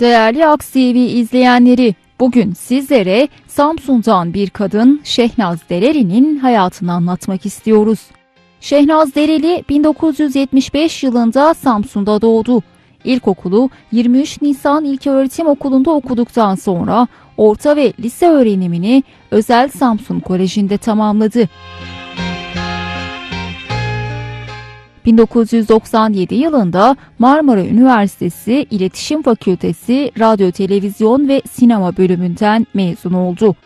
Değerli Aks TV izleyenleri, bugün sizlere Samsun'dan bir kadın Şehnaz Dereli'nin hayatını anlatmak istiyoruz. Şehnaz Dereli 1975 yılında Samsun'da doğdu. İlkokulu 23 Nisan İlköğretim Okulu'nda okuduktan sonra orta ve lise öğrenimini Özel Samsun Koleji'nde tamamladı. 1997 yılında Marmara Üniversitesi İletişim Fakültesi Radyo, Televizyon ve Sinema bölümünden mezun oldu.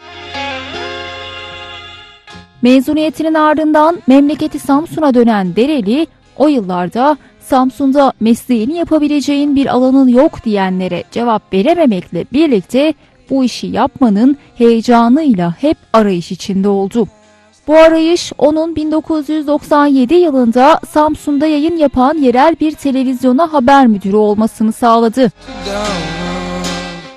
Mezuniyetinin ardından memleketi Samsun'a dönen Dereli, o yıllarda Samsun'da mesleğini yapabileceğin bir alanın yok diyenlere cevap verememekle birlikte bu işi yapmanın heyecanıyla hep arayış içinde oldu. Bu arayış onun 1997 yılında Samsun'da yayın yapan yerel bir televizyona haber müdürü olmasını sağladı.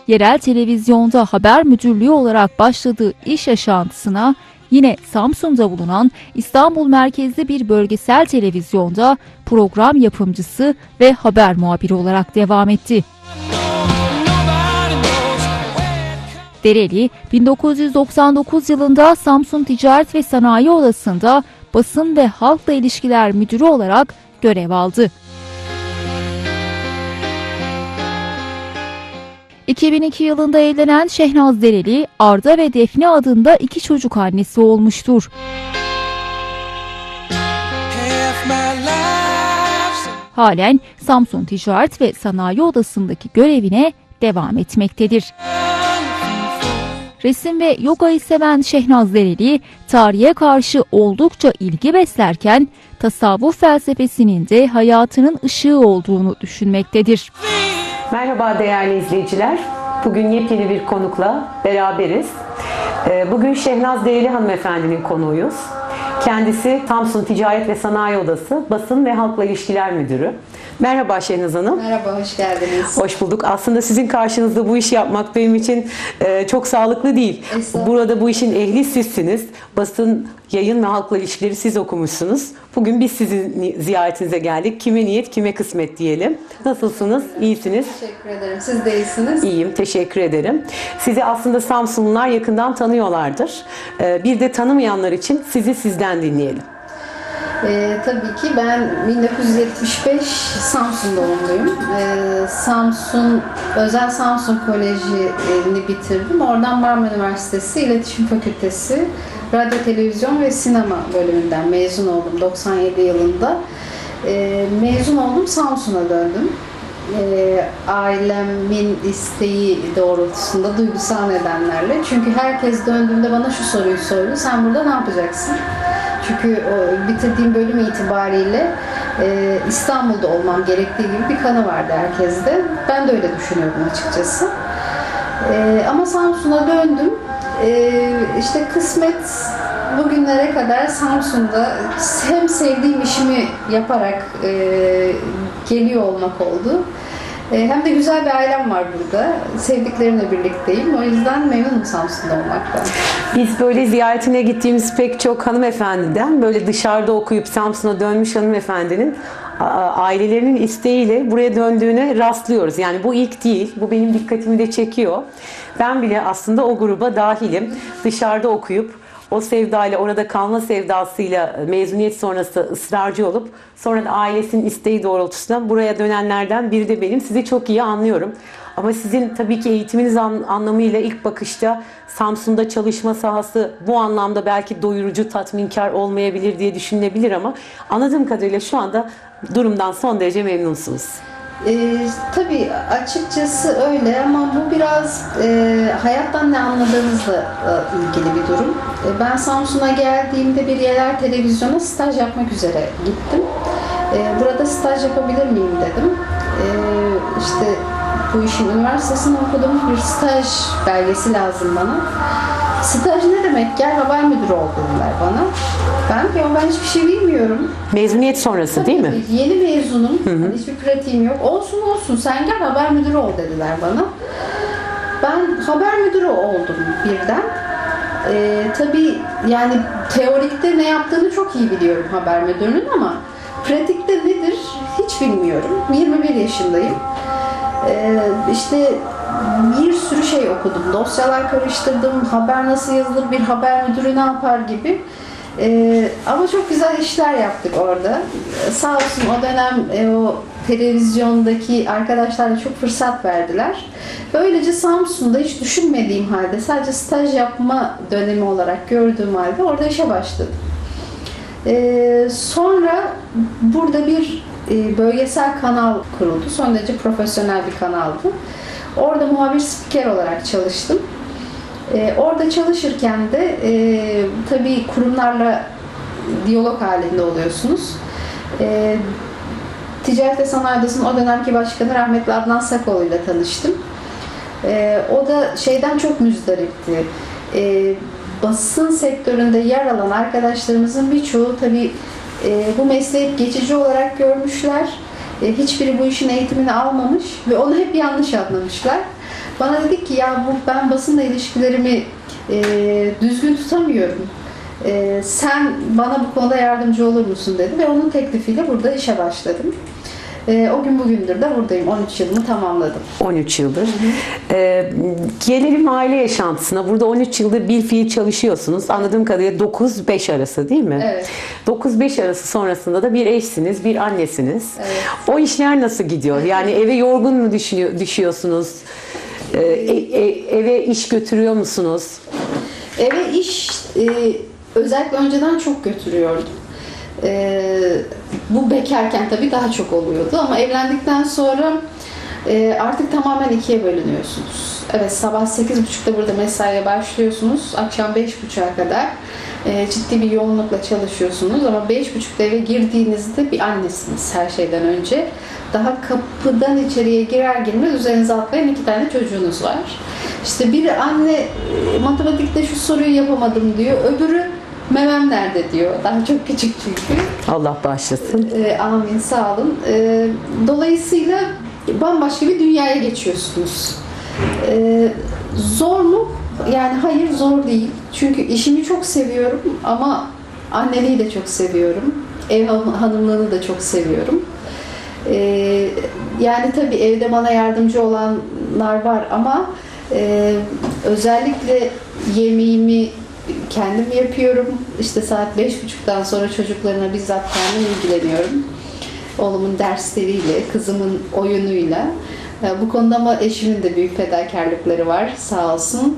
Yerel televizyonda haber müdürlüğü olarak başladığı iş yaşantısına yine Samsun'da bulunan İstanbul merkezli bir bölgesel televizyonda program yapımcısı ve haber muhabiri olarak devam etti. Dereli 1999 yılında Samsun Ticaret ve Sanayi Odası'nda basın ve halkla ilişkiler müdürü olarak görev aldı. 2002 yılında evlenen Şehnaz Dereli, Arda ve Defne adında iki çocuk annesi olmuştur. Halen Samsun Ticaret ve Sanayi Odası'ndaki görevine devam etmektedir. Resim ve yogayı seven Şehnaz Dereli, tarihe karşı oldukça ilgi beslerken tasavvuf felsefesinin de hayatının ışığı olduğunu düşünmektedir. Merhaba değerli izleyiciler. Bugün yepyeni bir konukla beraberiz. Ee, bugün Şehnaz Dereli hanımefendinin konuğuyuz. Kendisi Samsun Ticaret ve Sanayi Odası Basın ve Halkla İlişkiler Müdürü. Merhaba Şehnaz Hanım. Merhaba, hoş geldiniz. Hoş bulduk. Aslında sizin karşınızda bu işi yapmak benim için e, çok sağlıklı değil. Burada bu işin ehli sizsiniz. Basın, yayın ve halkla ilişkileri siz okumuşsunuz. Bugün biz sizin ziyaretinize geldik. Kime niyet, kime kısmet diyelim. Nasılsınız? İyisiniz? Teşekkür ederim. Siz de iyisiniz. İyiyim, teşekkür ederim. Sizi aslında Samsunlular yakından tanıyorlardır. E, bir de tanımayanlar için sizi sizden dinleyelim. Ee, tabii ki ben 1975 Samsun doğumluyum. Ee, Samsun, Özel Samsun Koleji'ni bitirdim. Oradan Marmara Üniversitesi İletişim Fakültesi Radyo, Televizyon ve Sinema bölümünden mezun oldum 97 yılında. Ee, mezun oldum, Samsun'a döndüm. Ee, ailemin isteği doğrultusunda duygusal nedenlerle. Çünkü herkes döndüğümde bana şu soruyu sordu. Sen burada ne yapacaksın? Çünkü bitirdiğim bölüm itibariyle e, İstanbul'da olmam gerektiği gibi bir kanı vardı herkeste. Ben de öyle düşünüyordum açıkçası. E, ama Samsun'a döndüm. E, işte kısmet bugünlere kadar Samsun'da hem sevdiğim işimi yaparak e, geliyor olmak oldu. E, hem de güzel bir ailem var burada. Sevdiklerimle birlikteyim. O yüzden memnunum Samsun'da olmaktan. Biz böyle ziyaretine gittiğimiz pek çok hanımefendiden böyle dışarıda okuyup Samsun'a dönmüş hanımefendinin ailelerinin isteğiyle buraya döndüğüne rastlıyoruz. Yani bu ilk değil. Bu benim dikkatimi de çekiyor. Ben bile aslında o gruba dahilim. Dışarıda okuyup o sevdayla, orada kalma sevdasıyla mezuniyet sonrası ısrarcı olup sonra da ailesinin isteği doğrultusunda buraya dönenlerden biri de benim. Sizi çok iyi anlıyorum. Ama sizin tabii ki eğitiminiz anlamıyla ilk bakışta Samsun'da çalışma sahası bu anlamda belki doyurucu, tatminkar olmayabilir diye düşünülebilir ama anladığım kadarıyla şu anda durumdan son derece memnunsunuz. E, tabii açıkçası öyle ama bu biraz e, hayattan ne anladığınızla e, ilgili bir durum. E, ben Samsun'a geldiğimde bir yerel televizyona staj yapmak üzere gittim. E, burada staj yapabilir miyim dedim. E, işte bu işin üniversitesini okudum. Bir staj belgesi lazım bana. Staj ne demek? Gel haber müdürü ol dediler bana. Ben ya ben hiçbir şey bilmiyorum. Mezuniyet sonrası Tabii değil mi? Yeni mezunum. Hı hı. Hiçbir pratiğim yok. Olsun olsun sen gel haber müdürü ol dediler bana. Ben haber müdürü oldum birden. Ee, tabii yani teorikte ne yaptığını çok iyi biliyorum haber müdürünün ama pratikte nedir hiç bilmiyorum. 21 yaşındayım. Ee, işte bir sürü şey okudum. Dosyalar karıştırdım. Haber nasıl yazılır, bir haber müdürü ne yapar gibi. Ee, ama çok güzel işler yaptık orada. Sağ olsun o dönem e, o televizyondaki arkadaşlar da çok fırsat verdiler. Böylece Samsun'da hiç düşünmediğim halde sadece staj yapma dönemi olarak gördüğüm halde orada işe başladım. Ee, sonra burada bir bölgesel kanal kuruldu. Son derece profesyonel bir kanaldı. Orada muhabir spiker olarak çalıştım. Ee, orada çalışırken de e, tabii kurumlarla diyalog halinde oluyorsunuz. Ticaret ve Sanayi Odası'nın o dönemki başkanı rahmetli Adnan Sakoğlu ile tanıştım. O da şeyden çok müzdaripti. Ee, basın sektöründe yer alan arkadaşlarımızın birçoğu tabii e, bu mesleği geçici olarak görmüşler. E, hiçbiri bu işin eğitimini almamış ve onu hep yanlış anlamışlar. Bana dedik ki ya bu ben basınla ilişkilerimi e, düzgün tutamıyorum. E, sen bana bu konuda yardımcı olur musun dedi ve onun teklifiyle burada işe başladım. E, o gün bugündür de buradayım. 13 yılımı tamamladım. 13 yıldır. Ee, gelelim aile yaşantısına. Burada 13 yıldır bir fiil çalışıyorsunuz. Anladığım kadarıyla 9-5 arası değil mi? Evet. 9-5 arası sonrasında da bir eşsiniz, bir annesiniz. Evet. O işler nasıl gidiyor? Yani eve yorgun mu düşünüyor, düşüyorsunuz? Ee, e- e- eve iş götürüyor musunuz? Eve iş e, özellikle önceden çok götürüyordum. E, bu bekarken tabii daha çok oluyordu ama evlendikten sonra e, artık tamamen ikiye bölünüyorsunuz. Evet sabah 8.30'da burada mesaiye başlıyorsunuz. Akşam 5.30'a kadar e, ciddi bir yoğunlukla çalışıyorsunuz ama 5.30'da eve girdiğinizde bir annesiniz her şeyden önce. Daha kapıdan içeriye girer girmez üzerinize atlayan iki tane çocuğunuz var. İşte biri anne e, matematikte şu soruyu yapamadım diyor. Öbürü memem nerede diyor. Daha çok küçük çünkü. Allah bağışlasın. E, amin sağ olun. E, dolayısıyla bambaşka bir dünyaya geçiyorsunuz. E, zor mu? Yani hayır zor değil. Çünkü işimi çok seviyorum ama anneliği de çok seviyorum. Ev hanım- hanımlığını da çok seviyorum. E, yani tabii evde bana yardımcı olanlar var ama e, özellikle yemeğimi kendim yapıyorum. İşte saat beş buçuktan sonra çocuklarına bizzat kendim ilgileniyorum. Oğlumun dersleriyle, kızımın oyunuyla. E, Bu konuda ama eşimin de büyük fedakarlıkları var sağ olsun.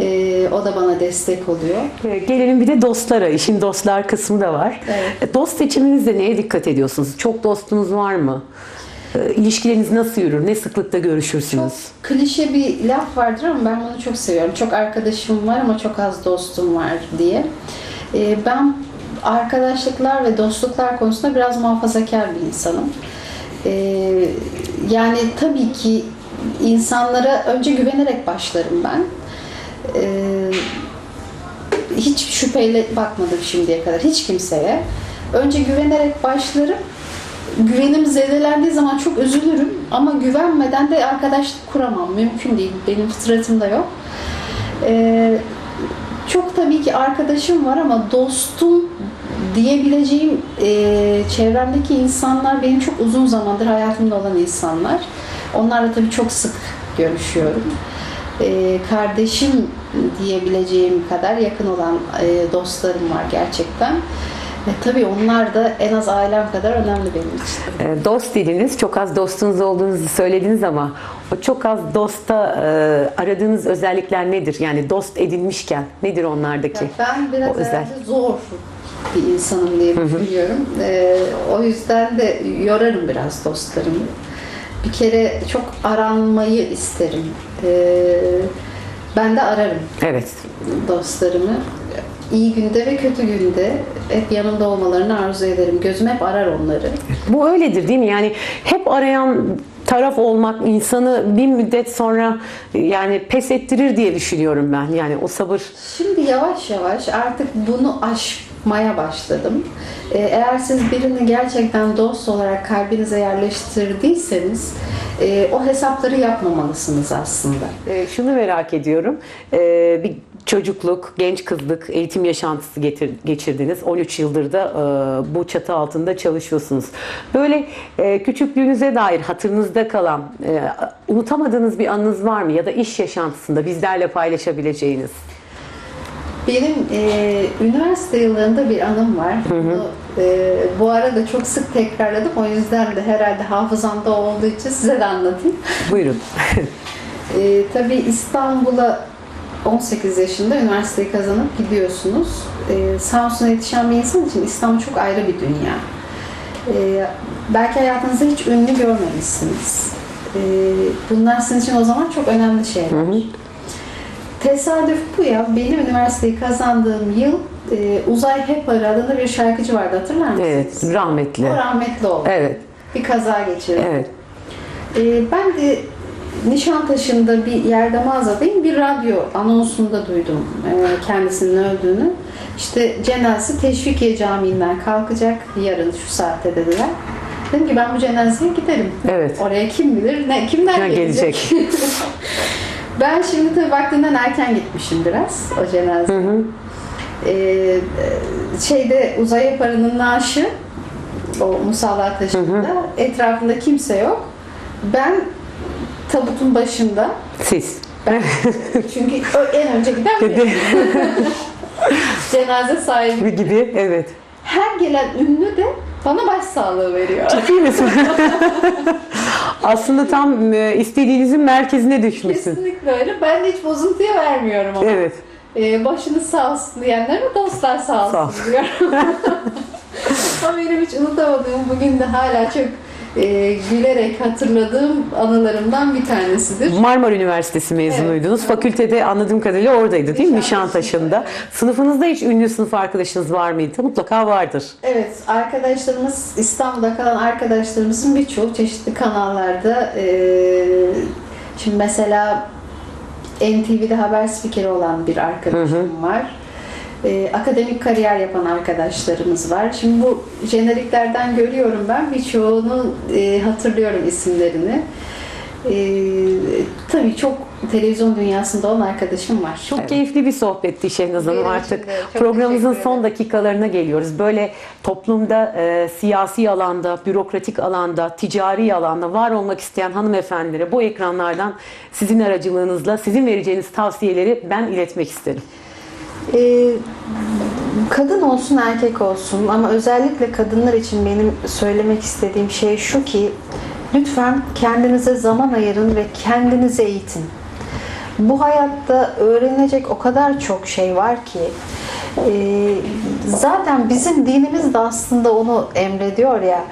E, o da bana destek oluyor. Ee, Gelelim bir de dostlara. İşin dostlar kısmı da var. Evet. Dost seçiminizde neye dikkat ediyorsunuz? Çok dostunuz var mı? E, İlişkileriniz nasıl yürür? Ne sıklıkta görüşürsünüz? Klişe bir laf vardır ama ben bunu çok seviyorum. Çok arkadaşım var ama çok az dostum var diye. Ee, ben arkadaşlıklar ve dostluklar konusunda biraz muhafazakar bir insanım. Ee, yani tabii ki insanlara önce güvenerek başlarım ben. Ee, hiç şüpheyle bakmadım şimdiye kadar hiç kimseye. Önce güvenerek başlarım. Güvenim zedelendiği zaman çok üzülürüm ama güvenmeden de arkadaşlık kuramam. Mümkün değil. Benim fıtratımda yok. Ee, çok tabii ki arkadaşım var ama dostum diyebileceğim e, çevremdeki insanlar benim çok uzun zamandır hayatımda olan insanlar. Onlarla tabii çok sık görüşüyorum. E, kardeşim diyebileceğim kadar yakın olan e, dostlarım var gerçekten. E, tabii onlar da en az ailem kadar önemli benim için. E, Dost dediniz, çok az dostunuz olduğunuzu söylediniz ama o çok az dosta e, aradığınız özellikler nedir? Yani dost edinmişken nedir onlardaki? Ya ben biraz o özel. zor bir insanım diye düşünüyorum. Ee, o yüzden de yorarım biraz dostlarımı. Bir kere çok aranmayı isterim. Ee, ben de ararım Evet. dostlarımı. İyi günde ve kötü günde hep yanımda olmalarını arzu ederim. Gözüm hep arar onları. Bu öyledir değil mi? Yani hep arayan taraf olmak insanı bir müddet sonra yani pes ettirir diye düşünüyorum ben. Yani o sabır Şimdi yavaş yavaş artık bunu aşmaya başladım. Ee, Eğer siz birini gerçekten dost olarak kalbinize yerleştirdiyseniz e, o hesapları yapmamalısınız aslında. Ee, şunu merak ediyorum. Ee, bir çocukluk, genç kızlık, eğitim yaşantısı getir, geçirdiniz. 13 yıldır da e, bu çatı altında çalışıyorsunuz. Böyle e, küçüklüğünüze dair hatırınızda kalan, e, unutamadığınız bir anınız var mı? Ya da iş yaşantısında bizlerle paylaşabileceğiniz. Benim e, üniversite yıllarında bir anım var. Bunu, e, bu arada çok sık tekrarladım. O yüzden de herhalde hafızamda olduğu için size de anlatayım. Buyurun. E, tabii İstanbul'a 18 yaşında üniversiteyi kazanıp gidiyorsunuz. E, Samsun'a yetişen bir insan için İstanbul çok ayrı bir dünya. E, belki hayatınızda hiç ünlü görmemişsiniz. E, bunlar sizin için o zaman çok önemli şeyler. Tesadüf bu ya. Benim üniversiteyi kazandığım yıl e, Uzay Hepar adında bir şarkıcı vardı hatırlar mısınız? evet, rahmetli. O rahmetli oldu. Evet, Bir kaza geçirdi. evet. Ee, ben de Nişantaşı'nda bir yerde mağazadayım. Bir radyo anonsunda duydum e, kendisinin öldüğünü. İşte cenazesi Teşvikiye Camii'nden kalkacak yarın şu saatte dediler. Dedim ki ben bu cenazeye giderim. Evet. Oraya kim bilir ne kimler Ne gelecek. ben şimdi tabii vaktinden erken gitmişim biraz o cenazeye. Ee, şeyde uzay yaparının naaşı o musalla taşında etrafında kimse yok. Ben tabutun başında Siz. ben çünkü en önce giden benim. Cenaze sahibi. gibi, evet. Her gelen ünlü de bana başsağlığı veriyor. Değil misin? Aslında tam e, istediğinizin merkezine düşmüşsün. Kesinlikle öyle. Ben de hiç bozuntuya vermiyorum ama. Evet. Ee, başınız sağ olsun diyenlere dostlar sağ olsun, Sağ diyorum. Ama benim hiç unutamadığım bugün de hala çok e, gülerek hatırladığım anılarımdan bir tanesidir. Marmara Üniversitesi mezunuydunuz. Fakültede anladığım kadarıyla oradaydı değil mi? Nişantaşı'nda. Sınıfınızda hiç ünlü sınıf arkadaşınız var mıydı? Mutlaka vardır. Evet, arkadaşlarımız, İstanbul'da kalan arkadaşlarımızın birçoğu çeşitli kanallarda e, şimdi mesela NTV'de haber spikeri olan bir arkadaşım var. E, akademik kariyer yapan arkadaşlarımız var. Şimdi bu jeneriklerden görüyorum ben birçoğunu e, hatırlıyorum isimlerini. E, tabii çok televizyon dünyasında olan arkadaşım var. Çok keyifli bir sohbetti Şehnaz Hanım artık. Programımızın son dakikalarına geliyoruz. Böyle toplumda, e, siyasi alanda, bürokratik alanda, ticari alanda var olmak isteyen hanımefendilere bu ekranlardan sizin aracılığınızla sizin vereceğiniz tavsiyeleri ben iletmek isterim. Ee, kadın olsun erkek olsun ama özellikle kadınlar için benim söylemek istediğim şey şu ki lütfen kendinize zaman ayırın ve kendinizi eğitin. Bu hayatta öğrenilecek o kadar çok şey var ki zaten bizim dinimiz de aslında onu emrediyor ya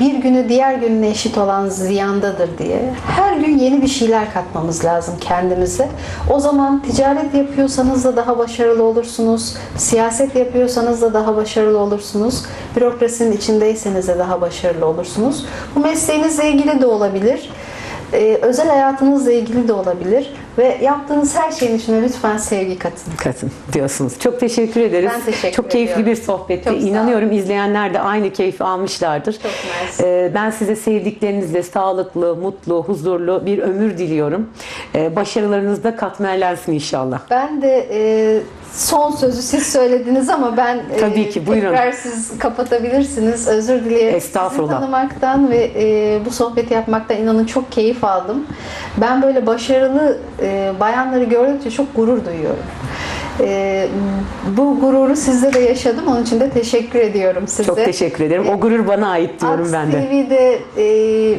bir günü diğer gününe eşit olan ziyandadır diye. Her gün yeni bir şeyler katmamız lazım kendimize. O zaman ticaret yapıyorsanız da daha başarılı olursunuz. Siyaset yapıyorsanız da daha başarılı olursunuz. Bürokrasinin içindeyseniz de daha başarılı olursunuz. Bu mesleğinizle ilgili de olabilir. Ee, özel hayatınızla ilgili de olabilir ve yaptığınız her şeyin içine lütfen sevgi katın. Katın diyorsunuz. Çok teşekkür ederiz. Ben teşekkür Çok keyifli ediyorum. bir sohbetti. Çok. İnanıyorum izleyenler de aynı keyfi almışlardır. Çok mersi. Ee, ben size sevdiklerinizle sağlıklı, mutlu, huzurlu bir ömür diliyorum. Ee, başarılarınız da katmerlensin inşallah. Ben de e, son sözü siz söylediniz ama ben e, Tabii ki, buyurun. tekrar siz kapatabilirsiniz. Özür dilerim. Estağfurullah. Sizi tanımaktan ve e, bu sohbeti yapmaktan inanın çok keyif aldım. Ben böyle başarılı e, bayanları gördükçe çok gurur duyuyorum. E, bu gururu sizde de yaşadım. Onun için de teşekkür ediyorum size. Çok teşekkür ederim. O gurur bana ait diyorum Aks ben de. TV'de e,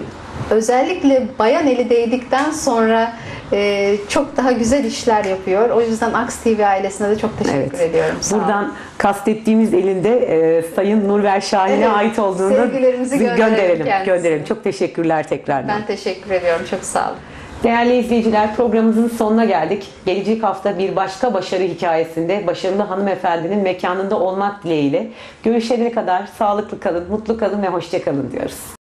özellikle bayan eli değdikten sonra e, çok daha güzel işler yapıyor. O yüzden Aks TV ailesine de çok teşekkür Evet. ediyorum. Sağ olun. Buradan kastettiğimiz elinde e, Sayın Nurver Şahin'e Evet, ait olduğunu gönderelim gönderelim. kendisine. Gönderelim. Çok teşekkürler tekrardan. Ben teşekkür ediyorum. Çok sağ olun. Değerli izleyiciler programımızın sonuna geldik. Gelecek hafta bir başka başarı hikayesinde başarılı hanımefendinin mekanında olmak dileğiyle görüşene kadar sağlıklı kalın, mutlu kalın ve hoşça kalın diyoruz.